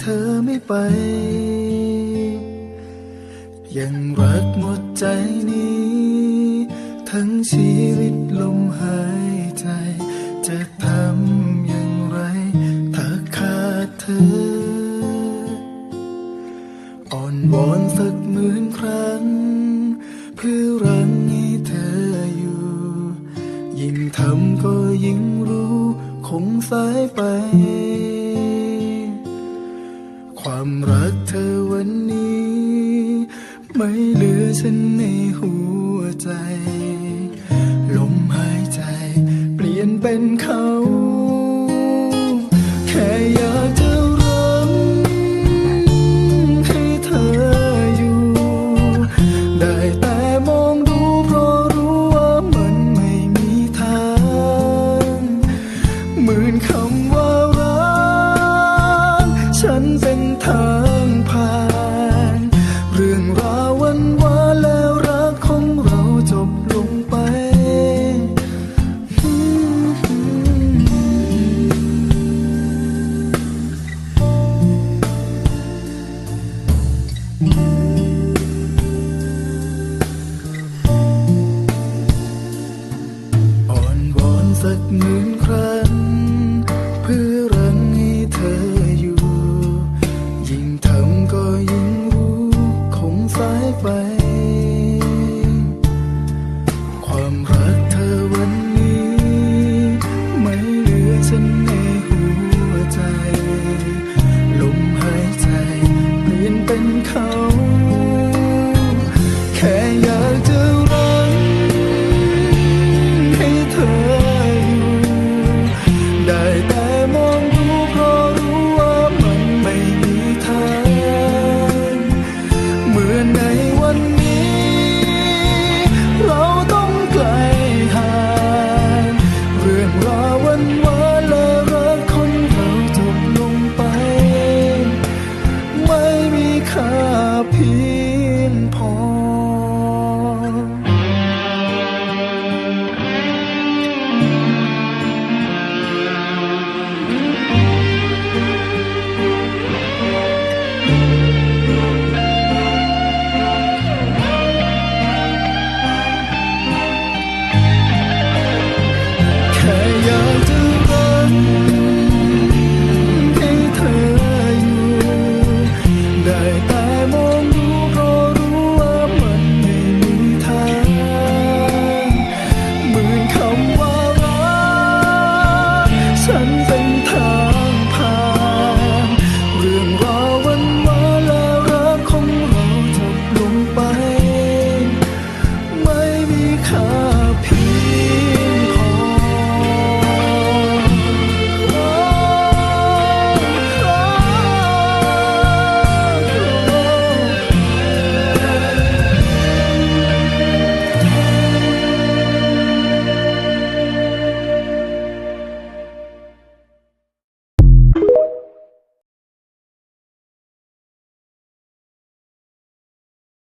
เธอไป ยังรักหมดใจนี้ ทั้งชีวิตลมหายใจ จะทำอย่างไรถ้าขาดเธอ อ่อนวอนสักหมื่นครั้ง เพื่อรังให้เธออยู่ ยิ่งทำก็ยิ่งรู้ คงสายไป ความรักเธอวันนี้ ไม่เหลือฉันในหัวใจ ลมหายใจ เปลี่ยนเป็นเขา แค่อยากจะรักให้เธออยู่ ได้แต่มองดูเพราะรู้ว่ามันไม่มีทางหมื่นคำว่ารักฉันเป็นางผ่าน เรื่องราววันวานแล้วรักของเราจบลงไป อ่อนวอนสักหมื่นครั้ Oh.